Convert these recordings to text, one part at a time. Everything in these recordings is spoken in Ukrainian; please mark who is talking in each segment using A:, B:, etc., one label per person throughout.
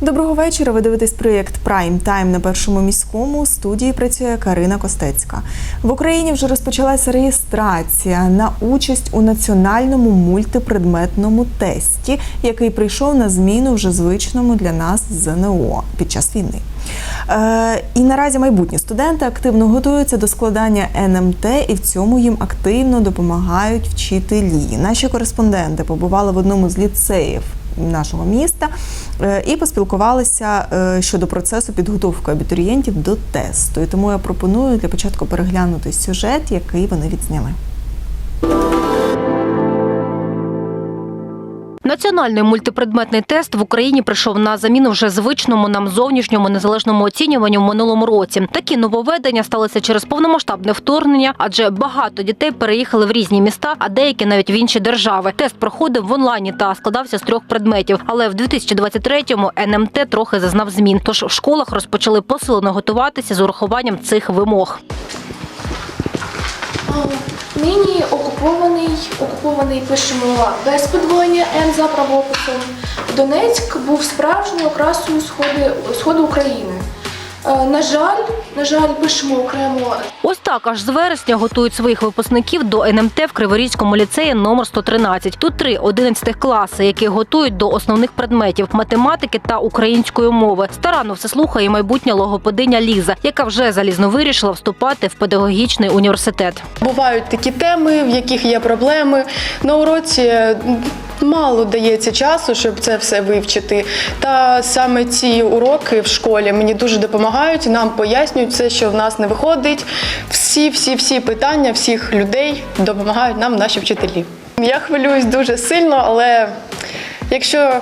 A: Доброго вечора. Ви дивитесь проєкт Прайм Тайм на першому міському. Студії працює Карина Костецька. В Україні вже розпочалася реєстрація на участь у національному мультипредметному тесті, який прийшов на зміну вже звичному для нас ЗНО під час війни. Е, і наразі майбутні студенти активно готуються до складання НМТ, і в цьому їм активно допомагають вчителі. Наші кореспонденти побували в одному з ліцеїв нашого міста е, і поспілкувалися е, щодо процесу підготовки абітурієнтів до тесту. І тому я пропоную для початку переглянути сюжет, який вони відзняли.
B: Національний мультипредметний тест в Україні прийшов на заміну вже звичному нам зовнішньому незалежному оцінюванню в минулому році. Такі нововведення сталися через повномасштабне вторгнення, адже багато дітей переїхали в різні міста, а деякі навіть в інші держави. Тест проходив в онлайні та складався з трьох предметів. Але в 2023-му НМТ трохи зазнав змін. Тож в школах розпочали посилено готуватися з урахуванням цих вимог.
C: Нині окупований, окупований пишемо без подвоєння Н за правописом. Донецьк був справжньою окрасою Сходу, сходу України. Е, На жаль, на жаль, пишемо окремо
B: Ось так аж з вересня готують своїх випускників до НМТ в Криворізькому ліцеї номер 113. Тут три 11 класи, які готують до основних предметів математики та української мови. Старанно все слухає і майбутня логопединя Ліза, яка вже залізно вирішила вступати в педагогічний університет.
D: Бувають такі теми, в яких є проблеми. На уроці мало дається часу, щоб це все вивчити. Та саме ці уроки в школі мені дуже допомагають, нам пояснюють все, що в нас не виходить. Всі, всі, всі питання всіх людей допомагають нам наші вчителі. Я хвилююсь дуже сильно, але якщо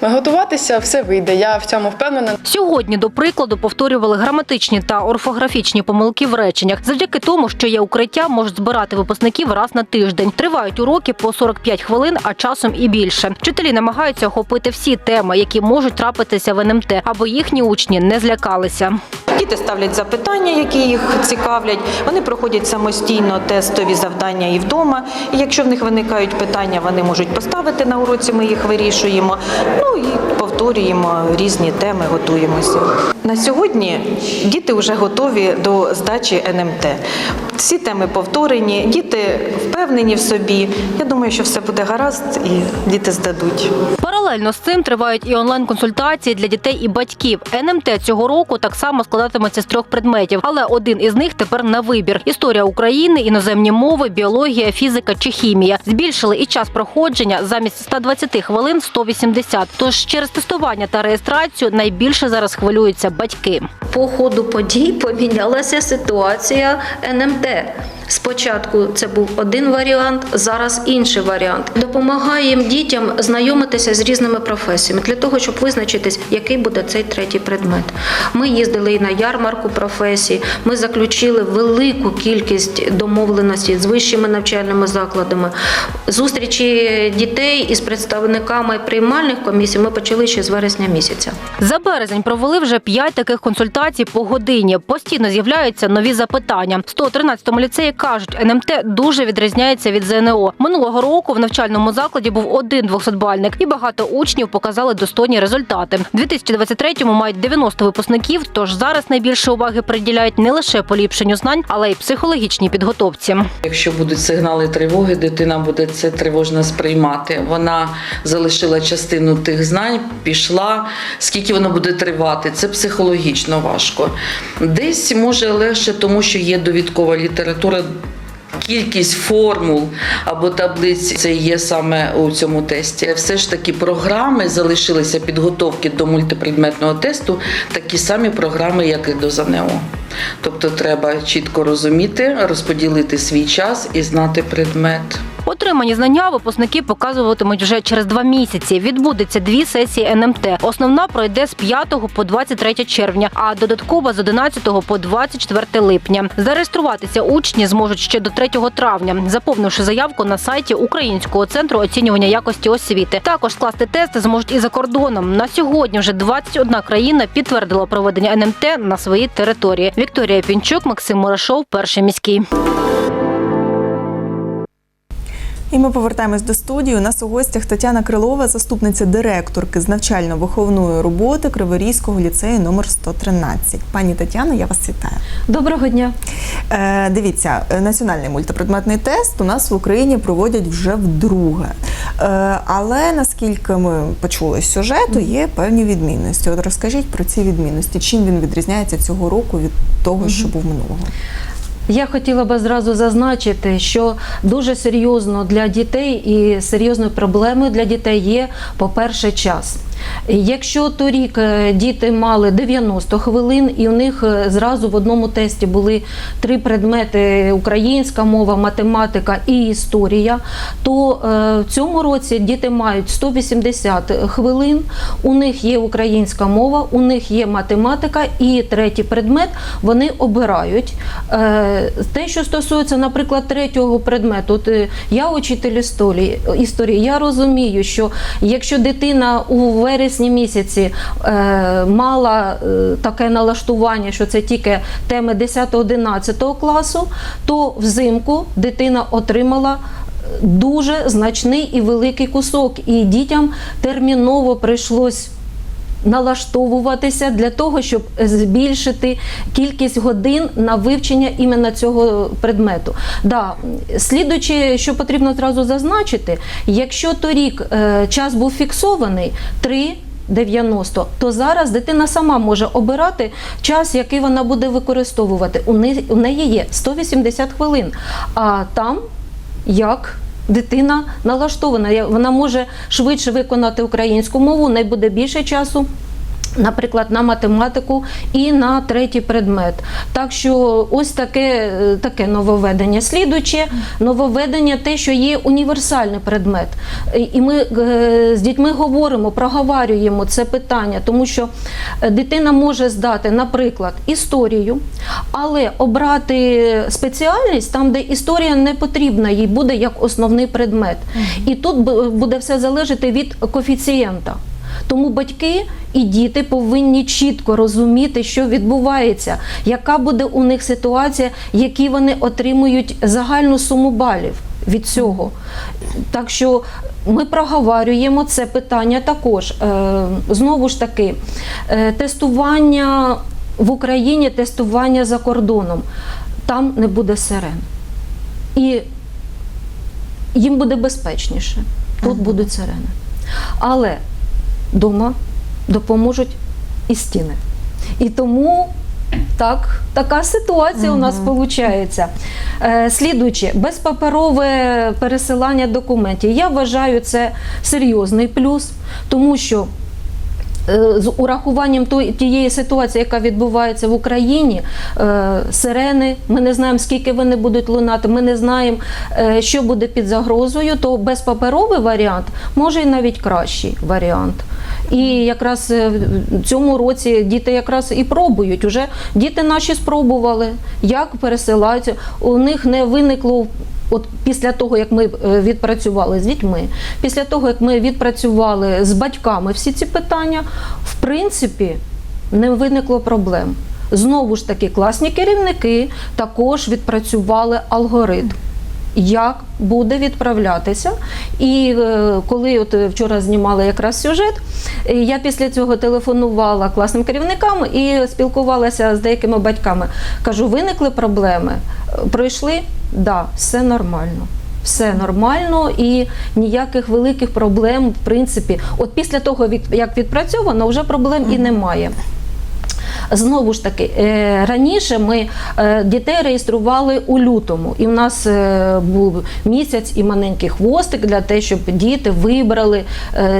D: готуватися, все вийде. Я в цьому впевнена.
B: Сьогодні, до прикладу, повторювали граматичні та орфографічні помилки в реченнях. Завдяки тому, що є укриття, можуть збирати випускників раз на тиждень. Тривають уроки по 45 хвилин, а часом і більше. Вчителі намагаються охопити всі теми, які можуть трапитися в НМТ, аби їхні учні не злякалися.
E: Діти ставлять запитання, які їх цікавлять. Вони проходять самостійно тестові завдання і вдома. І якщо в них виникають питання, вони можуть поставити на уроці. Ми їх вирішуємо. Ну і повторюємо різні теми, готуємося. На сьогодні діти вже готові до здачі НМТ. Всі теми повторені, діти впевнені в собі. Я думаю, що все буде гаразд, і діти здадуть.
B: Паралельно з цим тривають і онлайн-консультації для дітей і батьків. НМТ цього року так само складатиметься з трьох предметів, але один із них тепер на вибір: історія України, іноземні мови, біологія, фізика чи хімія. Збільшили і час проходження замість 120 хвилин 180. Тож через тестування та реєстрацію найбільше зараз хвилюються батьки.
F: По ходу подій помінялася ситуація НМТ. Спочатку це був один варіант, зараз інший варіант. Допомагаємо дітям знайомитися з різними професіями для того, щоб визначитись, який буде цей третій предмет. Ми їздили і на ярмарку професій. Ми заключили велику кількість домовленостей з вищими навчальними закладами. Зустрічі дітей із представниками приймальних комісій ми почали ще з вересня місяця.
B: За березень провели вже п'ять таких консультацій по годині. Постійно з'являються нові запитання. В 113-му ліцеї кажуть, НМТ дуже відрізняється від ЗНО. Минулого року в навчальному закладі був один 200-бальник, і багато учнів показали достойні результати. В 2023-му мають 90 випускників. Тож зараз найбільше уваги приділяють не лише поліпшенню знань, але й психологічній підготовці.
G: Якщо будуть сигнали тривоги, дитина буде це тривожно сприймати. Вона залишила частину тих знань, пішла. Скільки воно буде тривати, це психологічно важко. Десь може легше, тому що є довідкова література. Кількість формул або таблиць це є саме у цьому тесті. Все ж таки програми залишилися підготовки до мультипредметного тесту, такі самі програми, як і до ЗНО. Тобто треба чітко розуміти, розподілити свій час і знати предмет.
B: Отримані знання випускники показуватимуть вже через два місяці. Відбудеться дві сесії НМТ. Основна пройде з 5 по 23 червня, а додаткова з 11 по 24 липня. Зареєструватися учні зможуть ще до 3 травня, заповнивши заявку на сайті Українського центру оцінювання якості освіти. Також скласти тести зможуть і за кордоном. На сьогодні вже 21 країна підтвердила проведення НМТ на своїй території. Вікторія Пінчук, Максим Мурашов, перший міський.
A: І ми повертаємось до студії. У нас у гостях Тетяна Крилова, заступниця директорки з навчально-виховної роботи Криворізького ліцею номер 113. Пані Тетяно, я вас вітаю.
B: Доброго дня.
A: Е, дивіться, е, національний мультипредметний тест у нас в Україні проводять вже вдруге. Е, але наскільки ми почули з сюжету, є певні відмінності. От розкажіть про ці відмінності. Чим він відрізняється цього року від того, що був минулого?
H: Я хотіла би зразу зазначити, що дуже серйозно для дітей і серйозною проблемою для дітей є, по-перше, час. Якщо торік е, діти мали 90 хвилин, і у них е, зразу в одному тесті були три предмети: українська мова, математика і історія, то е, в цьому році діти мають 180 хвилин. У них є українська мова, у них є математика і третій предмет вони обирають. Те, що стосується, наприклад, третього предмету, от я учитель історії, я розумію, що якщо дитина у вересні місяці е, мала е, таке налаштування, що це тільки теми 10-11 класу, то взимку дитина отримала дуже значний і великий кусок, і дітям терміново прийшлось налаштовуватися для того, щоб збільшити кількість годин на вивчення іменно цього предмету. Да, слідуючи, що потрібно зразу зазначити, якщо торік е, час був фіксований 3 90, то зараз дитина сама може обирати час, який вона буде використовувати. У неї є 180 хвилин, а там як дитина налаштована, вона може швидше виконати українську мову, у неї буде більше часу. Наприклад, на математику і на третій предмет. Так що ось таке, е, таке нововведення. Слідуюче нововведення те, що є універсальний предмет. І- І ми е, з дітьми говоримо, проговорюємо це питання, тому що е, дитина може здати, наприклад, історію, але обрати спеціальність там, де історія не потрібна, їй буде як основний предмет. І тут буде все залежати від коефіцієнта. Тому батьки і діти повинні чітко розуміти, що відбувається, яка буде у них ситуація, які вони отримують загальну суму балів від цього. Так що ми проговорюємо це питання також. Е, Знову ж таки, е, тестування в Україні, тестування за кордоном. Там не буде сирен. І їм буде безпечніше. Тут будуть сирени. Але вдома допоможуть і стіни. І тому так, така ситуація у нас виходить. Е, слідуючи, безпаперове пересилання документів. Я вважаю це серйозний плюс, тому що з урахуванням тієї ситуації, яка відбувається в Україні, е, сирени, ми не знаємо, скільки вони будуть лунати, ми не знаємо, е, що буде під загрозою, то безпаперовий варіант може і навіть кращий варіант. І якраз е, в цьому році діти якраз і пробують. Уже діти наші спробували, як пересилаються. У них не виникло. От після того, як ми е, відпрацювали з дітьми, після того, як ми відпрацювали з батьками всі ці питання, в принципі, не виникло проблем. Знову ж таки, класні керівники також відпрацювали алгоритм. Як буде відправлятися, і е, коли от е, вчора знімали якраз сюжет, е, я після цього телефонувала класним керівникам і спілкувалася з деякими батьками. Кажу, виникли проблеми, пройшли? Да, все нормально. Все нормально і ніяких великих проблем, в принципі, от після того, як відпрацьовано, вже проблем і немає. Знову ж таки, е, раніше ми е, дітей реєстрували у лютому, і в нас е, був місяць і маленький хвостик для того, щоб діти вибрали,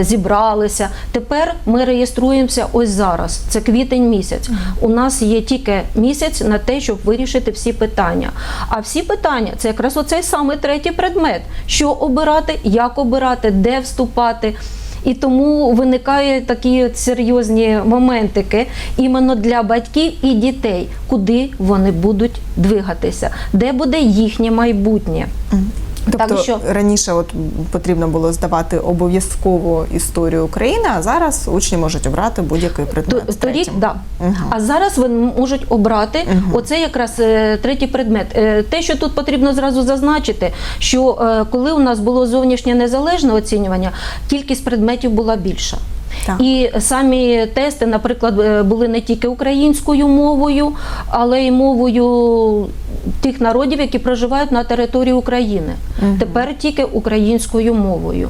H: зібралися. Тепер ми реєструємося ось зараз. Це квітень місяць. У нас є тільки місяць на те, щоб вирішити всі питання. А всі питання це якраз оцей самий третій предмет: що обирати, як обирати, де вступати. І тому виникають такі от серйозні моментики іменно для батьків і дітей, куди вони будуть двигатися, де буде їхнє майбутнє.
A: Тобто
H: Так що-
A: раніше от потрібно було здавати обов'язково історію України, а зараз учні можуть обрати будь-який предмет.
H: То- Торік,
A: третім.
H: да.
A: Мгм.
H: А зараз вони можуть обрати оце якраз е, третій предмет. Е, Те, що тут потрібно зразу зазначити, що е, коли у нас було зовнішнє незалежне оцінювання, кількість предметів була більша.
A: Так.
H: І самі тести, наприклад, е, були не тільки українською мовою, але й мовою тих народів, які проживають на території України. Тепер тільки українською мовою.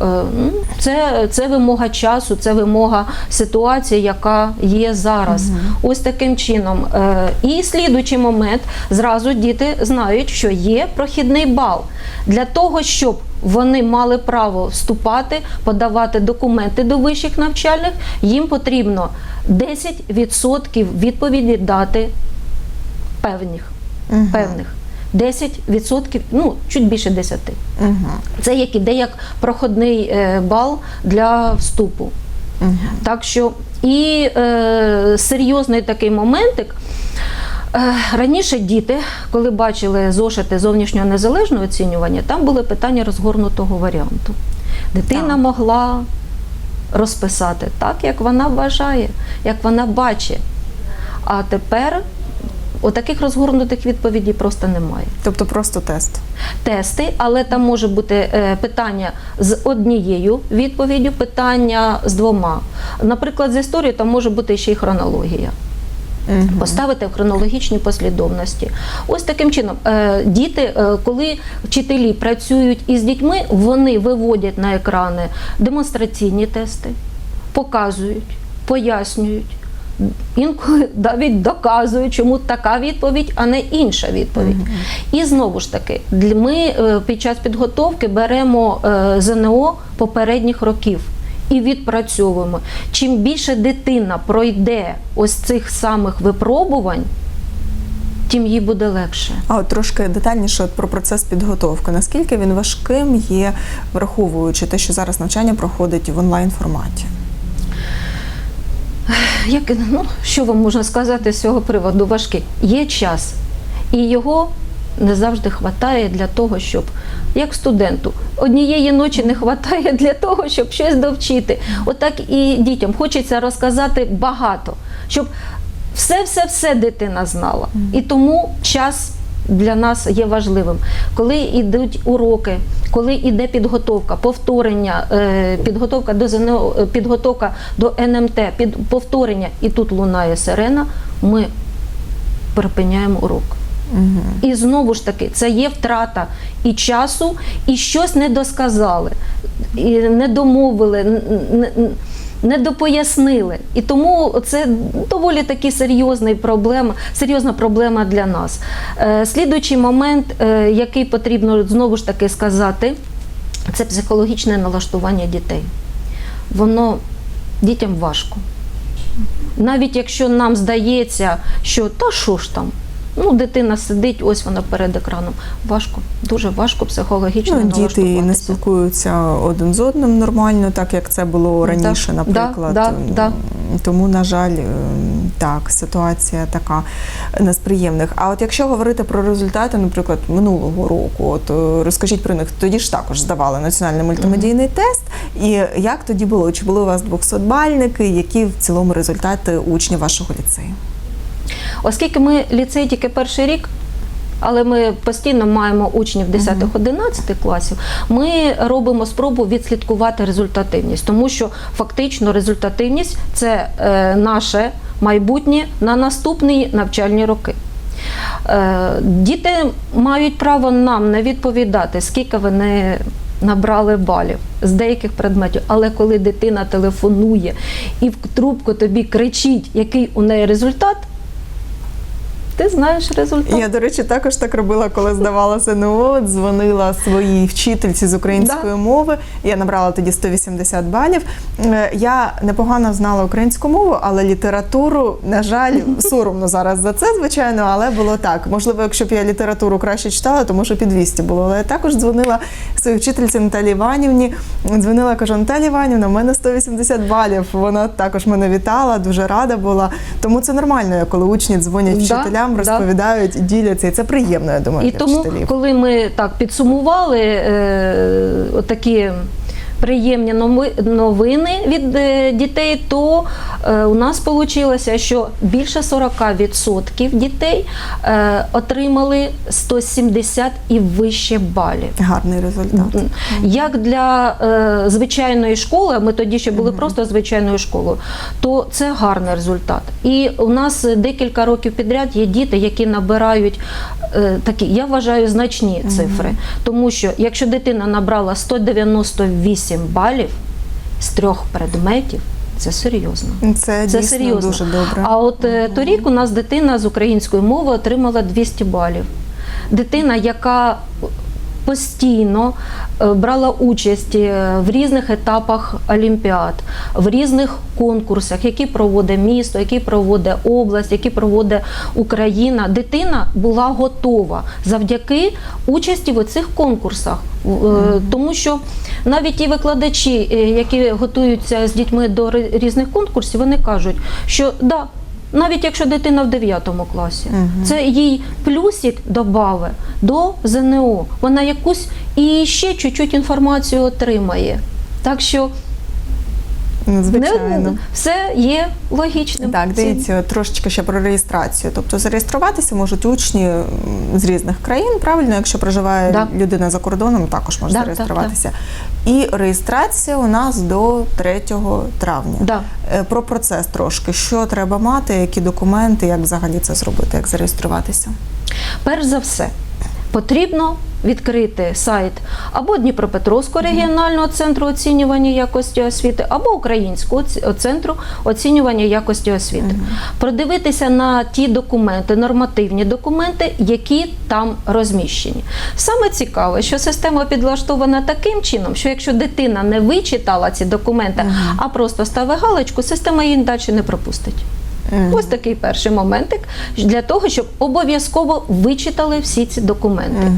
H: Е, ну, Це, це вимога часу, це вимога ситуації, яка є зараз. Ось таким чином. Е, І слідуючий момент зразу діти знають, що є прохідний бал для того, щоб вони мали право вступати, подавати документи до вищих навчальних, їм потрібно 10% відповіді дати певних. певних. 10%, ну чуть більше 10%. Це як іде як проходний е, бал для вступу. Так що і е, серйозний такий моментик. Е, Раніше діти, коли бачили зошити зовнішнього незалежного оцінювання, там були питання розгорнутого варіанту. Дитина
A: Так.
H: могла розписати так, як вона вважає, як вона бачить. А тепер отаких розгорнутих відповідей просто немає
A: Тобто просто тест.
H: тести, але там може бути е, питання з однією відповіддю, питання з двома. Наприклад, з історії там може бути ще й хронологія. Поставити в хронологічній послідовності. Ось таким чином, е, діти, е, коли вчителі працюють із дітьми, вони виводять на екрани демонстраційні тести, показують, пояснюють. Інколи навіть доказують, чому така відповідь, а не інша відповідь. І знову ж таки, ми е, під час підготовки беремо е, ЗНО попередніх років і відпрацьовуємо. Чим більше дитина пройде ось цих самих випробувань, тим їй буде легше.
A: А от трошки детальніше про процес підготовки. Наскільки він важким є, враховуючи те, що зараз навчання проходить в онлайн форматі?
H: Як, ну, що вам можна сказати з цього приводу? Важкий. Є час, і його не завжди вистачає для того, щоб, як студенту, однієї ночі не вистачає для того, щоб щось довчити. Отак і дітям хочеться розказати багато, щоб все-все-все дитина знала. І тому час для нас є важливим. Коли йдуть уроки, коли йде підготовка, повторення, е, підготовка до ЗНО, е, підготовка до НМТ, під повторення, і тут лунає сирена, ми припиняємо урок. І знову ж таки, це є втрата і часу, і щось не досказали, і не домовили, не допояснили. І тому це доволі таки серйозний проблема, серйозна проблема для нас. Е, Слідуючий момент, е, який потрібно знову ж таки сказати, це психологічне налаштування дітей. Воно дітям важко. Навіть якщо нам здається, що та що ж там, ну дитина сидить, ось вона перед екраном. Важко, дуже важко психологічно
A: Ну, діти не спілкуються один з одним нормально, так як це було раніше,
H: да,
A: наприклад.
H: да, да.
A: Тому, на жаль, е, так, ситуація така не з приємних. А от якщо говорити про результати, наприклад, минулого року, от е, розкажіть про них, тоді ж також здавали національний мультимедійний тест. І як тоді було? Чи були у вас 200-бальники? Які в цілому результати учнів вашого ліцею?
H: Оскільки ми ліцей тільки перший рік, але ми постійно маємо учнів 10-11 класів, ми робимо спробу відслідкувати результативність, тому що фактично результативність це е, наше майбутнє на наступні навчальні роки. Е, Діти мають право нам не відповідати, скільки вони набрали балів з деяких предметів. Але коли дитина телефонує і в трубку тобі кричить, який у неї результат, ти знаєш результат.
A: Я, до речі, також так робила, коли здавала ЗНО, дзвонила своїй вчительці з української
H: Да.
A: мови. Я набрала тоді 180 балів. Е, Я непогано знала українську мову, але літературу, на жаль, соромно зараз за це, звичайно, але було так. Можливо, якщо б я літературу краще читала, то може під 200 було. Але я також дзвонила своїй вчительці Наталі Іванівні. Дзвонила, кажу, Наталі Іванівна, в мене 180 балів. Вона також мене вітала, дуже рада була. Тому це нормально, коли учні дзвонять вчителям там розповідають, діляться, і це приємно, я думаю,
H: І
A: для
H: тому,
A: вчителів.
H: коли ми так підсумували е, такі приємні новини від е, дітей, то е, у нас вийшло, що більше 40% дітей е, отримали 170 і вище балів.
A: Гарний результат.
H: Як для звичайної школи, ми тоді ще були просто звичайною школою, то це гарний результат. І у нас декілька років підряд є діти, які набирають такі, я вважаю, значні цифри. Тому що якщо дитина набрала 198 балів з трьох предметів, це серйозно.
A: Це,
H: Це
A: дійсно
H: серйозно.
A: дуже добре.
H: А от е, торік у нас дитина з української мови отримала 200 балів. Дитина, яка постійно е, брала участь е, в різних етапах олімпіад, в різних конкурсах, які проводить місто, які проводить область, які проводить Україна. Дитина була готова завдяки участі в цих конкурсах. Е, Тому що навіть ті викладачі, які готуються з дітьми до різних конкурсів, вони кажуть, що да. Навіть якщо дитина в 9 класі, це їй плюсик додаве до ЗНО. Вона якусь і ще чуть-чуть інформацію отримає. Так що
A: Ну, Звичайно.
H: не, все є логічним.
A: Так, дивіться, трошечки ще про реєстрацію. Тобто зареєструватися можуть учні з різних країн, правильно, якщо проживає
H: Да.
A: людина за кордоном, також може
H: Да,
A: зареєструватися. І реєстрація у нас до 3 травня.
H: Да.
A: Е, Про процес трошки. Що треба мати, які документи, як взагалі це зробити, як зареєструватися?
H: Перш за все, потрібно відкрити сайт або Дніпропетровського регіонального центру оцінювання якості освіти, або Українського центру оцінювання якості освіти. Продивитися на ті документи, нормативні документи, які там розміщені. Саме цікаве, що система підлаштована таким чином, що якщо дитина не вичитала ці документи, а просто ставить галочку, система її далі не пропустить. Ось такий перший моментик для того, щоб обов'язково вичитали всі ці документи.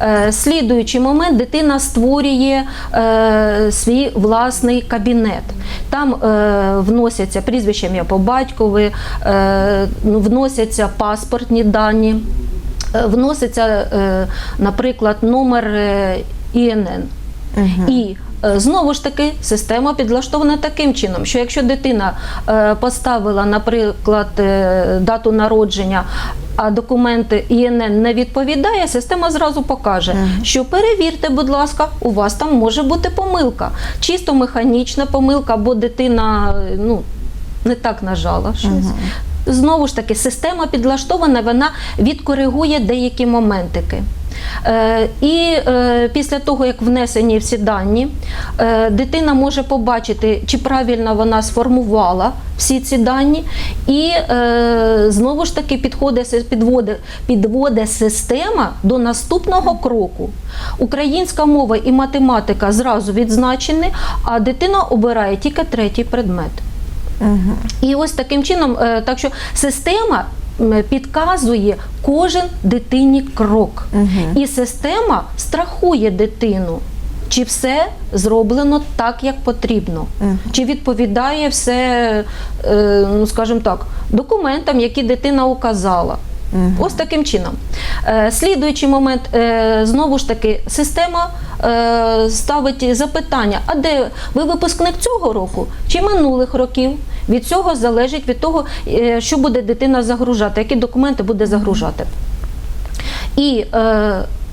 H: Е, слідуючий момент дитина створює е, свій власний кабінет. Там е, вносяться прізвище ім'я по батькові, е, ну, вносяться паспортні дані, е, вноситься, е, наприклад, номер е, ІНН. І знову ж таки система підлаштована таким чином, що якщо дитина е, поставила, наприклад, е, дату народження, а документи ІНН не відповідає, система зразу покаже, що перевірте, будь ласка, у вас там може бути помилка, чисто механічна помилка, або дитина е, ну, не так нажала щось. Знову ж таки, система підлаштована, вона відкоригує деякі моментики. Е, і е, після того, як внесені всі дані, е, дитина може побачити, чи правильно вона сформувала всі ці дані, і знову ж таки підходить, підводить, підводить система до наступного кроку. Українська мова і математика зразу відзначені, а дитина обирає тільки третій предмет. І ось таким чином, так що система підказує кожен дитині крок. І система страхує дитину. Чи все зроблено так, як потрібно? Чи відповідає все, е, ну скажімо так, документам, які дитина указала? Ось таким чином. Е, Слідуючий момент, е, знову ж таки, система е, ставить запитання: а де ви випускник цього року чи минулих років? Від цього залежить від того, що буде дитина загружати, які документи буде загружати. І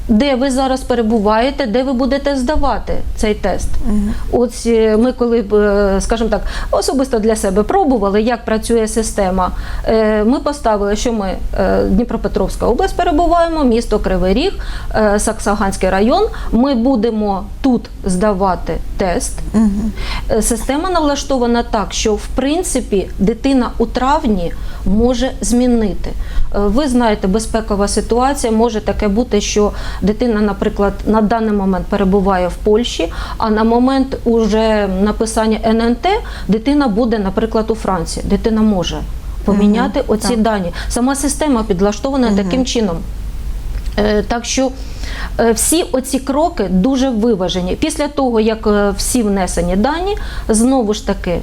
H: де ви зараз перебуваєте, де ви будете здавати цей тест. Ось е, ми, коли б, е, скажімо так, особисто для себе пробували, як працює система. Е, Ми поставили, що ми Дніпропетровська область перебуваємо, місто Кривий Ріг, Саксаганський район. Ми будемо тут здавати тест. Е, Система налаштована так, що в принципі дитина у травні може змінити. Ви знаєте, безпекова ситуація може таке бути, що дитина, наприклад, на даний момент перебуває в Польщі, а на момент уже написання ННТ дитина буде, наприклад, у Франції. Дитина може поміняти оці
A: так.
H: дані. Сама система підлаштована таким чином. Е, Так що е, всі оці кроки дуже виважені. Після того, як е, всі внесені дані, знову ж таки,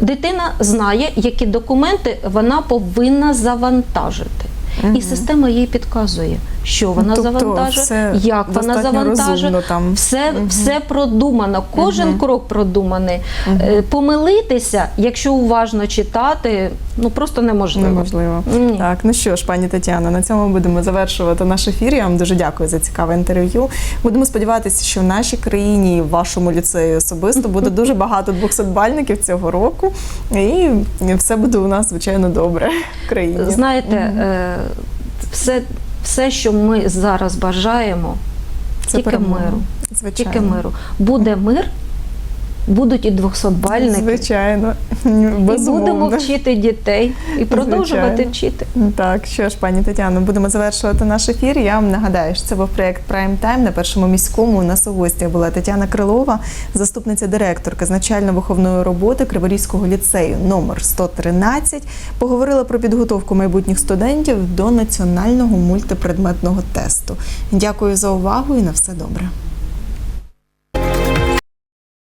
H: дитина знає, які документи вона повинна завантажити. і система їй підказує, що вона
A: Тобто
H: завантажує,
A: все
H: як вона завантажує.
A: там.
H: Все, все продумано, кожен крок продуманий. Е, Помилитися, якщо уважно читати, ну просто неможливо.
A: Неможливо.
H: Ні.
A: Так, ну що ж, пані Тетяно, на цьому будемо завершувати наш ефір. Я вам дуже дякую за цікаве інтерв'ю. Будемо сподіватися, що в нашій країні, в вашому ліцеї особисто, буде дуже багато 200-бальників цього року, і все буде у нас звичайно добре в країні.
H: Знаєте, е, все, все, що ми зараз бажаємо,
A: Це
H: тільки
A: перемога.
H: миру.
A: Звичайно.
H: Тільки миру. Буде мир, будуть і 200-бальники.
A: Звичайно,
H: І будемо вчити дітей і продовжувати
A: Звичайно.
H: вчити.
A: Так, що ж, пані Тетяно, будемо завершувати наш ефір. Я вам нагадаю, що це був проєкт Prime Time на першому міському. У нас у гостях була Тетяна Крилова, заступниця директорка з навчально-виховної роботи Криворізького ліцею номер 113. Поговорила про підготовку майбутніх студентів до національного мультипредметного тесту. Дякую за увагу і на все добре.